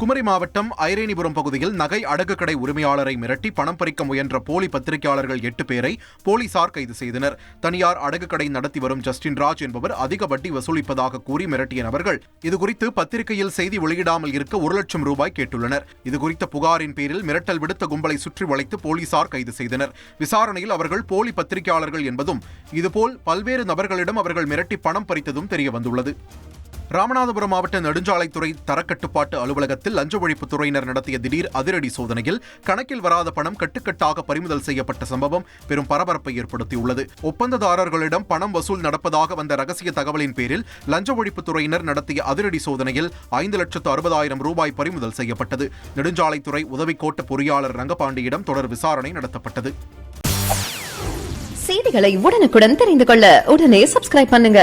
குமரி மாவட்டம் ஐரேனிபுரம் பகுதியில் நகை அடகு கடை உரிமையாளரை மிரட்டி பணம் பறிக்க முயன்ற போலி பத்திரிகையாளர்கள் எட்டு பேரை போலீசார் கைது செய்தனர். தனியார் அடகு கடை நடத்தி வரும் ஜஸ்டின் ராஜ் என்பவர் அதிக வட்டி வசூலிப்பதாக கூறி மிரட்டிய நபர்கள் இதுகுறித்து பத்திரிகையில் செய்தி வெளியிடாமல் இருக்க ஒரு லட்சம் ரூபாய் கேட்டுள்ளனர். இதுகுறித்த புகாரின் பேரில் மிரட்டல் விடுத்த கும்பலை சுற்றி வளைத்து போலீசார் கைது செய்தனர். விசாரணையில் அவர்கள் போலி பத்திரிகையாளர்கள் என்பதும் இதுபோல் பல்வேறு நபர்களிடம் அவர்கள் மிரட்டி பணம் பறித்ததும் தெரியவந்துள்ளது. ராமநாதபுரம் மாவட்ட நெடுஞ்சாலைத்துறை தரக்கட்டுப்பாட்டு அலுவலகத்தில் லஞ்ச ஒழிப்புத்துறையினர் நடத்திய திடீர் அதிரடி சோதனையில் கணக்கில் வராத பணம் கட்டுக்கட்டாக பறிமுதல் செய்யப்பட்ட சம்பவம் பெரும் பரபரப்பை ஏற்படுத்தியுள்ளது. ஒப்பந்ததாரர்களிடம் பணம் வசூல் நடப்பதாக வந்த ரகசிய தகவலின் பேரில் லஞ்ச ஒழிப்புத்துறையினர் நடத்திய அதிரடி சோதனையில் ஐந்து லட்சத்து அறுபதாயிரம் ரூபாய் பறிமுதல் செய்யப்பட்டது. நெடுஞ்சாலைத்துறை உதவி கோட்ட பொறியாளர் ரங்கபாண்டியிடம் தொடர் விசாரணை நடத்தப்பட்டது. செய்திகளை உடனுக்குடன் தெரிந்து கொள்ள உடனே சப்ஸ்கிரைப் பண்ணுங்க.